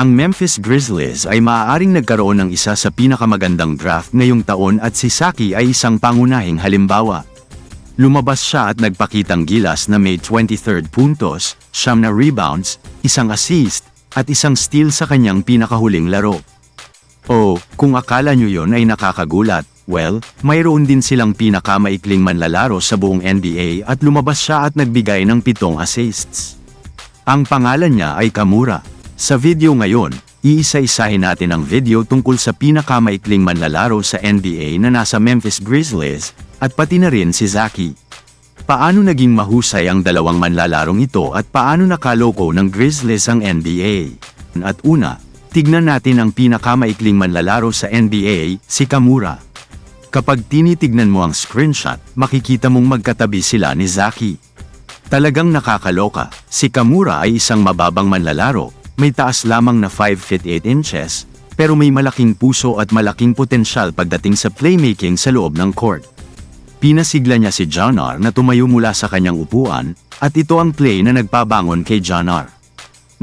Ang Memphis Grizzlies ay maaaring nagkaroon ng isa sa pinakamagandang draft ngayong taon at si Saki ay isang pangunahing halimbawa. Lumabas siya at nagpakitang gilas na may 23rd puntos, siyam na rebounds, isang assist, at isang steal sa kanyang pinakahuling laro. Oh, kung akala nyo yon ay nakakagulat, well, mayroon din silang pinakamaikling manlalaro sa buong NBA at lumabas siya at nagbigay ng pitong assists. Ang pangalan niya ay Kamura. Sa video ngayon, iisa-isahin natin ang video tungkol sa pinakamaikling manlalaro sa NBA na nasa Memphis Grizzlies, at pati na rin si Zaki. Paano naging mahusay ang dalawang manlalarong ito at paano nakaloko ng Grizzlies ang NBA? At una, tignan natin ang pinakamaikling manlalaro sa NBA, si Kamura. Kapag tinitignan mo ang screenshot, makikita mong magkatabi sila ni Zaki. Talagang nakakaloka, si Kamura ay isang mababang manlalaro, may taas lamang na 5 feet 8 inches, pero may malaking puso at malaking potensyal pagdating sa playmaking sa loob ng court. Pinasigla niya si John R. na tumayo mula sa kanyang upuan, at ito ang play na nagpabangon kay John R.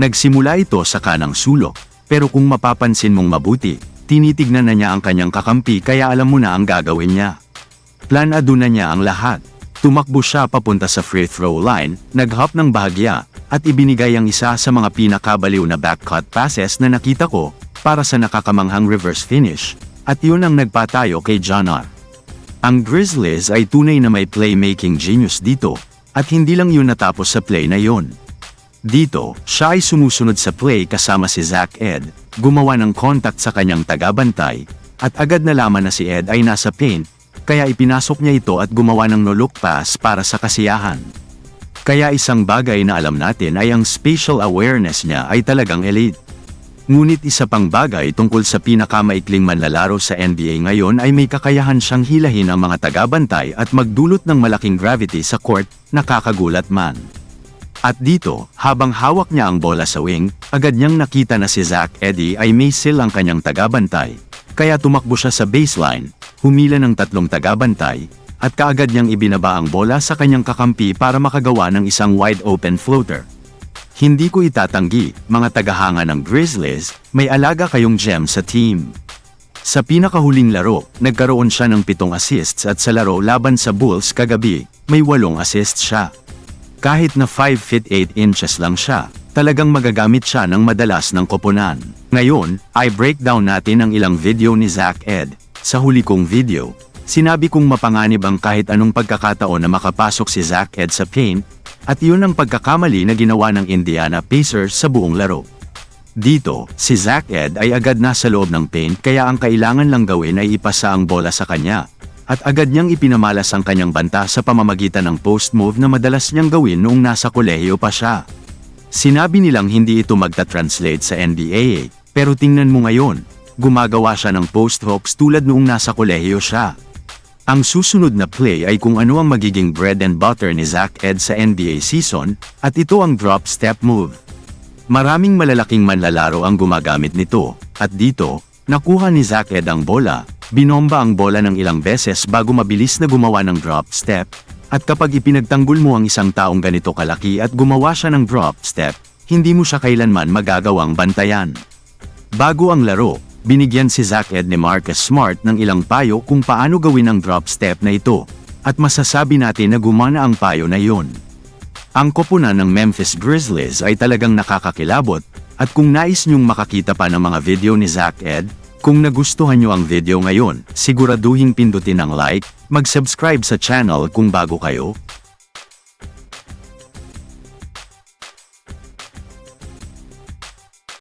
Nagsimula ito sa kanang sulok, pero kung mapapansin mong mabuti, tinitignan na niya ang kanyang kakampi kaya alam mo na ang gagawin niya. Planado na niya ang lahat. Tumakbo siya papunta sa free throw line, naghop ng bahagya, at ibinigay ang isa sa mga pinakabaliw na backcut passes na nakita ko, para sa nakakamanghang reverse finish, at yun ang nagpatayo kay John R. Ang Grizzlies ay tunay na may playmaking genius dito, at hindi lang yun natapos sa play na yun. Dito, siya ay sumusunod sa play kasama si Zach Ed, gumawa ng contact sa kanyang tagabantay, at agad nalaman na si Ed ay nasa paint, kaya ipinasok niya ito at gumawa ng no-look pass para sa kasiyahan. Kaya isang bagay na alam natin ay ang spatial awareness niya ay talagang elite. Ngunit isa pang bagay tungkol sa pinakamaikling manlalaro sa NBA ngayon ay may kakayahan siyang hilahin ang mga tagabantay at magdulot ng malaking gravity sa court, nakakagulat man. At dito, habang hawak niya ang bola sa wing, agad niyang nakita na si Zach Eddy ay may seal ang kanyang tagabantay. Kaya tumakbo siya sa baseline, humila ng tatlong tagabantay, at kaagad niyang ibinaba ang bola sa kanyang kakampi para makagawa ng isang wide open floater. Hindi ko itatanggi, mga tagahanga ng Grizzlies, may alaga kayong gem sa team. Sa pinakahuling laro, nagkaroon siya ng pitong assists at sa laro laban sa Bulls kagabi, may walong assists siya. Kahit na 5 feet 8 inches lang siya, talagang magagamit siya ng madalas ng koponan. Ngayon, ay breakdown natin ang ilang video ni Zach Ed. Sa huli kong video, sinabi kong mapanganib ang kahit anong pagkakataon na makapasok si Zach Ed sa paint, at iyon ang pagkakamali na ginawa ng Indiana Pacers sa buong laro. Dito, si Zach Ed ay agad nasa loob ng paint kaya ang kailangan lang gawin ay ipasa ang bola sa kanya. At agad niyang ipinamalas ang kanyang banta sa pamamagitan ng post move na madalas niyang gawin noong nasa kolehiyo pa siya. Sinabi nilang hindi ito magta-translate sa NBA, pero tingnan mo ngayon, gumagawa siya ng post hooks tulad noong nasa kolehiyo siya. Ang susunod na play ay kung ano ang magiging bread and butter ni Zach Ed sa NBA season, at ito ang drop step move. Maraming malalaking manlalaro ang gumagamit nito, at dito, nakuha ni Zach Ed ang bola, binomba ang bola ng ilang beses bago mabilis na gumawa ng drop step, at kapag ipinagtanggol mo ang isang taong ganito kalaki at gumawa siya ng drop step, hindi mo siya kailanman magagawang bantayan. Bago ang laro, binigyan si Zach Ed ni Marcus Smart ng ilang payo kung paano gawin ang drop step na ito, at masasabi natin na gumana ang payo na iyon. Ang koponan ng Memphis Grizzlies ay talagang nakakakilabot, at kung nais niyong makakita pa ng mga video ni Zach Ed, kung nagustuhan niyo ang video ngayon, siguraduhin pindutin ang like, mag-subscribe sa channel kung bago kayo,